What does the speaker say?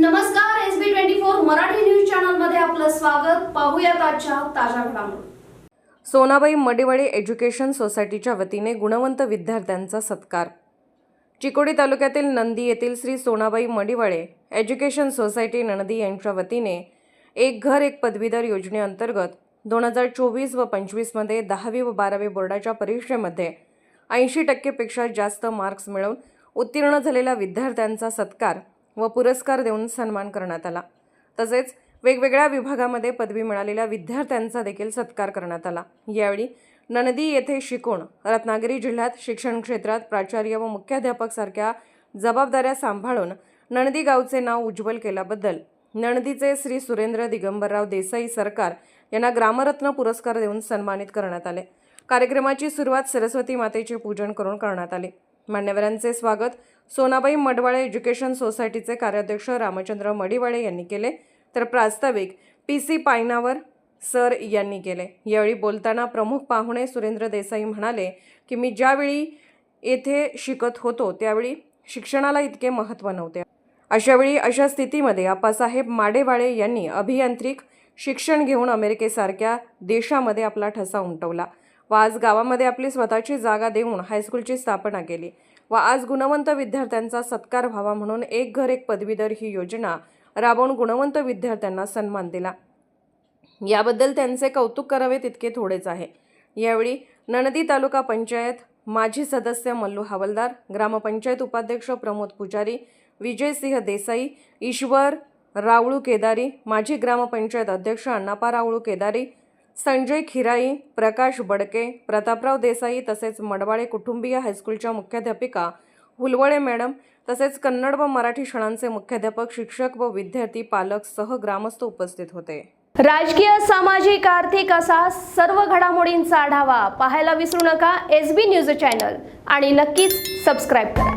नमस्कार S B twenty four Marathi news चॅनलमध्ये आपलं स्वागत. पाहूयात आजच्या ताज्या घडामोडी. सोनाबाई मडेवाडे एज्युकेशन सोसायटीच्या वतीने गुणवंत विद्यार्थ्यांचा सत्कार. चिकोडी तालुक्यातील नंदी येथील श्री सोनाबाई मडिवाळे एज्युकेशन सोसायटी नंदी यांच्या वतीने एक घर एक पदवीधर योजनेअंतर्गत दोन हजार चोवीस व पंचवीसमध्ये दहावी व बारावी बोर्डाच्या परीक्षेमध्ये ऐंशी टक्केपेक्षा जास्त मार्क्स मिळवून उत्तीर्ण झालेल्या विद्यार्थ्यांचा सत्कार व पुरस्कार देऊन सन्मान करण्यात आला. तसेच वेगवेगळ्या विभागामध्ये पदवी मिळालेल्या विद्यार्थ्यांचा देखील सत्कार करण्यात आला. यावेळी नंदी येथे शिकून रत्नागिरी जिल्ह्यात शिक्षण क्षेत्रात प्राचार्य व मुख्याध्यापक सारख्या जबाबदाऱ्या सांभाळून नंदी गावचे नाव उज्ज्वल केल्याबद्दल नंदीचे श्री सुरेंद्र दिगंबरराव देसाई सरकार यांना ग्रामरत्न पुरस्कार देऊन सन्मानित करण्यात आले. कार्यक्रमाची सुरुवात सरस्वती मातेचे पूजन करून करण्यात आले. मान्यवरांचे स्वागत. सोनाबाई मडवाळे एज्युकेशन सोसायटीचे कार्याध्यक्ष रामचंद्र मडिवाळे यांनी केले. तर प्रास्ताविक पी सी पायनावर सर यांनी केले. यावेळी बोलताना प्रमुख पाहुणे सुरेंद्र देसाई म्हणाले की मी ज्यावेळी येथे शिकत होतो त्यावेळी शिक्षणाला इतके महत्त्व नव्हते. अशावेळी अशा स्थितीमध्ये आप्पासाहेब माडेवाळे यांनी अभियांत्रिक शिक्षण घेऊन अमेरिकेसारख्या देशामध्ये आपला ठसा उमटवला. व आज गावामध्ये आपली स्वतःची जागा देऊन हायस्कूलची स्थापना केली. व आज गुणवंत विद्यार्थ्यांचा सत्कार व्हावा म्हणून एक घर एक पदवीधर ही योजना राबवून गुणवंत विद्यार्थ्यांना सन्मान दिला. याबद्दल त्यांचे कौतुक करावे तितके थोडेच आहे. यावेळी नणदी तालुका पंचायत माजी सदस्य मल्लू हवालदार ग्रामपंचायत उपाध्यक्ष प्रमोद पुजारी विजयसिंह देसाई ईश्वर रावळू केदारी माजी ग्रामपंचायत अध्यक्ष अण्णापा रावळू केदारी संजय खिराई प्रकाश बडके प्रतापराव देसाई तसेच मडवाळे कुटुंबीय हायस्कूलच्या मुख्याध्यापिका हुलवळे मॅडम तसेच कन्नड व मराठी शाळांचे मुख्याध्यापक शिक्षक व विद्यार्थी पालक सह ग्रामस्थ उपस्थित होते. राजकीय सामाजिक आर्थिक असा सर्व घडामोडींचा आढावा पाहायला विसरू नका. एस बी न्यूज चॅनल आणि नक्कीच सबस्क्राईब करा.